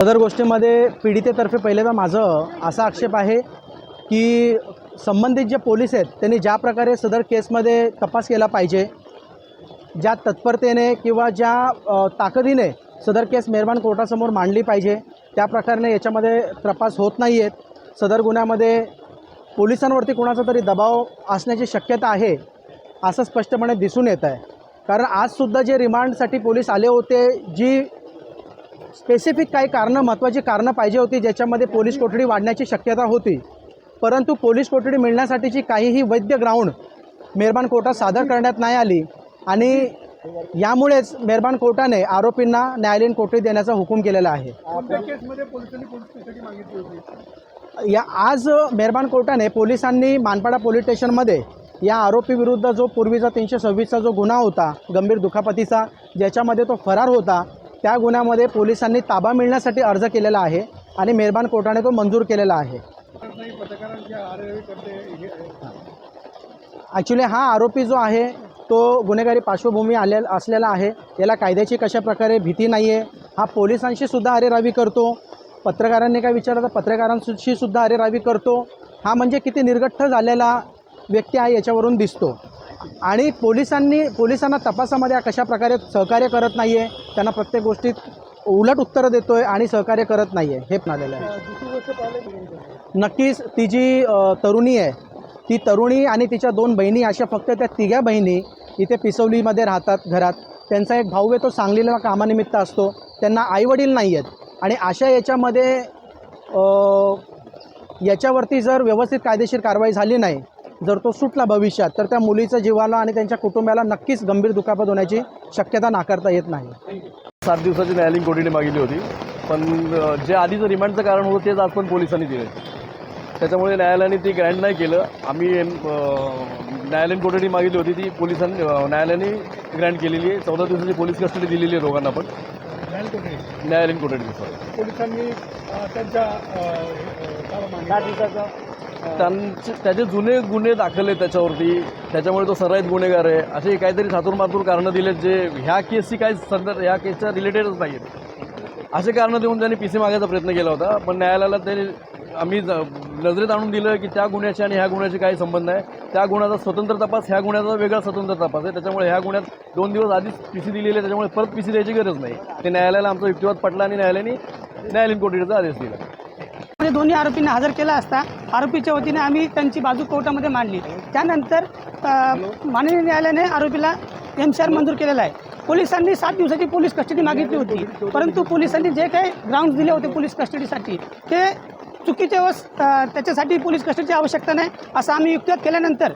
सदर गोष्टीमध्ये पीडितेतर्फे पहिले तर माझं असा आक्षेप आहे की संबंधित जे पोलीस आहेत त्यांनी ज्या प्रकारे सदर केसमध्ये तपास केला पाहिजे ज्या तत्परतेने किंवा ज्या ताकदीने सदर केस मेहरबान कोर्टासमोर मांडली पाहिजे त्या प्रकारे याच्यामध्ये तपास होत नाही आहेत सदर गुन्ह्यामध्ये पोलिसांवरती कोणाचा तरी दबाव असण्याची शक्यता आहे असं स्पष्टपणे दिसून येत आहे. कारण आजसुद्धा जे रिमांडसाठी पोलीस आले होते जी स्पेसिफिक काही कारणं महत्त्वाची कारणं पाहिजे होती ज्याच्यामध्ये पोलीस कोठडी वाढण्याची शक्यता होती. परंतु पोलीस कोठडी मिळण्यासाठीची काहीही वैद्य ग्राउंड मेहरबान कोर्टात सादर करण्यात नाही आली. आणि यामुळेच मेहरबान कोर्टाने आरोपींना न्यायालयीन कोठडी देण्याचा हुकूम केलेला आहे. या आज मेहरबान कोर्टाने पोलिसांनी मानपाडा पोलीस स्टेशनमध्ये या आरोपीविरुद्ध जो पूर्वीचा तीनशे सव्वीसचा जो गुन्हा होता गंभीर दुखापतीचा ज्याच्यामध्ये तो फरार होता त्या गुन्ह्यामध्ये पोलिसांनी ताबा मिळण्यासाठी अर्ज केलेला आहे आणि मेहरबान कोर्टाने तो मंजूर केलेला आहे. ॲक्च्युली हा आरोपी जो आहे तो गुन्हेगारी पार्श्वभूमी आले असलेला आहे. याला कायद्याची कशा प्रकारे भीती नाही आहे हा पोलिसांशी सुद्धा अरेरावी करतो. पत्रकारांनी काय विचारलं तर पत्रकारांशी सुद्धा अरेरावी करतो. हा म्हणजे किती निर्गठ्ठ झालेला व्यक्ती आहे याच्यावरून दिसतो. आणि पोलिसांनी पोलिसांना तपासामध्ये कशाप्रकारे कशा प्रकारे सहकार्य करत नाही आहे त्यांना प्रत्येक गोष्टीत उलट उत्तरं देतो आहे आणि सहकार्य करत नाही आहे हे पण आलेलं आहे. नक्कीच ती जी तरुणी आहे ती तरुणी आणि तिच्या दोन बहिणी अशा फक्त त्या तिघ्या बहिणी इथे पिसवलीमध्ये राहतात घरात. त्यांचा एक भाऊ आहे तो सांगलीला कामानिमित्त असतो. त्यांना आईवडील नाही आहेत आणि अशा याच्यामध्ये याच्यावरती जर व्यवस्थित कायदेशीर कारवाई झाली नाही जर तो सुटला भविष्यात तर त्या मुलीच्या जीवाला आणि त्यांच्या कुटुंबाला नक्कीच गंभीर दुखापत होण्याची शक्यता नाकारता येत नाही. सात दिवसाची न्यायालयीन कोठडी मागितली होती. पण जे आधीचं रिमांडचं कारण होतं तेच आज पण पोलिसांनी दिले त्याच्यामुळे न्यायालयाने ती ग्रँड नाही केलं. आम्ही न्यायालयीन कोठडी मागितली होती ती पोलिसांनी न्यायालयाने ग्रँड केलेली आहे. चौदा दिवसाची पोलीस कस्टडी दिलेली आहे दोघांना पण. न्यायालयीन कोठडी पोलिसांनी त्यांच्या? त्यांचे त्याचे जुने गुन्हे दाखल आहेत त्याच्यावरती. त्याच्यामुळे तो सराईत गुन्हेगार आहे. असे काहीतरी सातूर मातूर कारणं दिलेत जे ह्या केसची काही संदर्भ ह्या केसच्या रिलेटेडच नाही आहेत असे कारणं देऊन त्यांनी पी सी मागायचा प्रयत्न केला होता. पण न्यायालयाला त्यांनी आम्ही नजरेत आणून दिलं की त्या गुन्ह्याशी आणि ह्या गुन्ह्याशी काही संबंध आहे त्या गुन्ह्याचा स्वतंत्र तपास ह्या गुन्ह्याचा वेगळा स्वतंत्र तपास आहे. त्याच्यामुळे ह्या गुन्ह्यात दोन दिवस आधीच पी सी दिलेली आहे. त्याच्यामुळे परत पी सी द्यायची गरज नाही. ते न्यायालयाला आमचा युक्तिवाद पटला आणि न्यायालयाने न्यायालयीन कोठडीचा आदेश दिला. मध्ये दोन्ही आरोपींना हजर केला असता. आरोपीच्या वतीने आम्ही त्यांची बाजू कोर्टामध्ये मांडली. त्यानंतर माननीय न्यायालयाने आरोपीला एम सी आर मंजूर केलेला आहे. पोलिसांनी सात दिवसाची पोलीस कस्टडी मागितली होती. परंतु पोलिसांनी जे काही ग्राउंड दिले होते पोलीस कस्टडीसाठी ते चुकीचे व त्याच्यासाठी पोलीस कस्टडीची आवश्यकता नाही असं आम्ही युक्तिवाद केल्यानंतर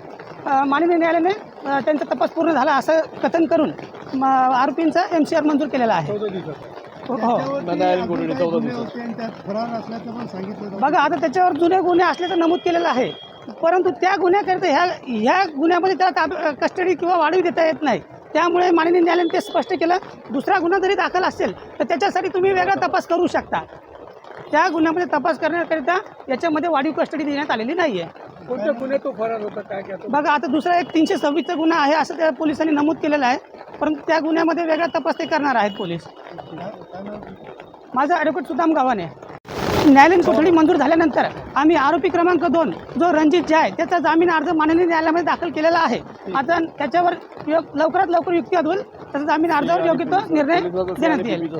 माननीय न्यायालयाने त्यांचा तपास पूर्ण झाला असं कथन करून म, आरोपींचा एम सी आर मंजूर केलेला आहे. हो चौदा फरार असल्याचं पण सांगितलं. बघा आता त्याच्यावर जुने गुन्हे असल्याचं नमूद केलेलं आहे. परंतु त्या गुन्ह्याकरिता ह्या ह्या गुन्ह्यामध्ये त्याला ताब कस्टडी किंवा वाढीव देता येत नाही. त्यामुळे माननीय न्यायालयाने ते स्पष्ट केलं. दुसरा गुन्हा जरी दाखल असेल तर त्याच्यासाठी तुम्ही वेगळा तपास करू शकता. त्या गुन्ह्यामध्ये तपास करण्याकरिता याच्यामध्ये वाढीव कस्टडी देण्यात आलेली नाही आहे कोणत्या गुन्हे तो फरार होता? काय? बघा आता दुसरा एक तीनशे सव्वीसचा गुन्हा आहे असं त्या पोलिसांनी नमूद केलेलं आहे. परंतु त्या गुन्ह्यामध्ये वेगळा तपास ते करणार आहेत पोलीस. माझं ॲडव्होकेट सुदाम गावाने न्यायालयीन कोठडी मंजूर झाल्यानंतर आम्ही आरोपी क्रमांक दोन जो रणजित जे आहे त्याचा जामीन अर्ज माननीय न्यायालयामध्ये दाखल केलेला आहे. आता त्याच्यावर लवकरात लवकर युक्तिवाद होईल त्याचा जामीन अर्जावर योग्य तो निर्णय देण्यात येईल.